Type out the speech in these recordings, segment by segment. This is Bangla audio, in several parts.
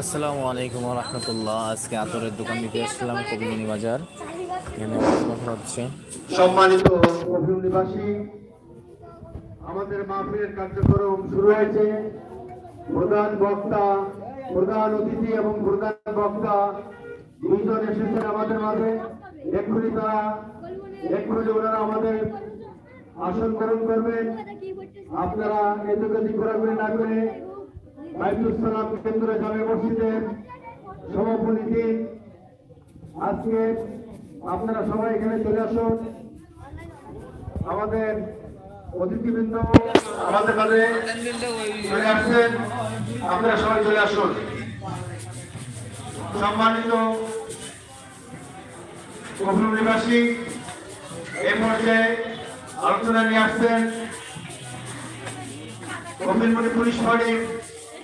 আসসালামু আলাইকুম রহমতুল্লাহ আজকে আতরের দোকান নিতে আসলাম কবিনী বাজার এখানে হচ্ছে, সম্মানিত অভিবাসী আমাদের মাহফিলের কার্যক্রম শুরু হয়েছে। প্রধান বক্তা, প্রধান অতিথি এবং প্রধান বক্তা দুইজন এসেছেন আমাদের মাঝে। এক্ষুনি তারা, এক্ষুনি ওনারা আমাদের আসন গ্রহণ করবেন। আপনারা এদিক ওদিক ঘোরাঘুরি না করে বাইতুল সালাম কেন্দ্র জামে মসজিদের সভাপতি আজকে আপনারা সবাই এখানে চলে আসুন। আমাদের অতিথিবৃন্দ আমাদের মাঝে চলে আসছেন। আপনারা সবাই চলে আসুন। সম্মানিত নিবাসী এই পর্যায়ে আলোচনা নিয়ে আসছেন কবিরমণি পুলিশ ফাঁড়ি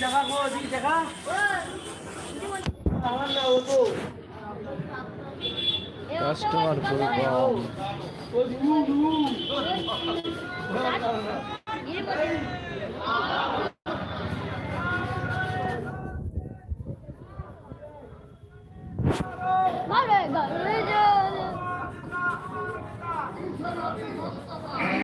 enterrar? Eu vou enterrar. Todo mundo! Vai, galera!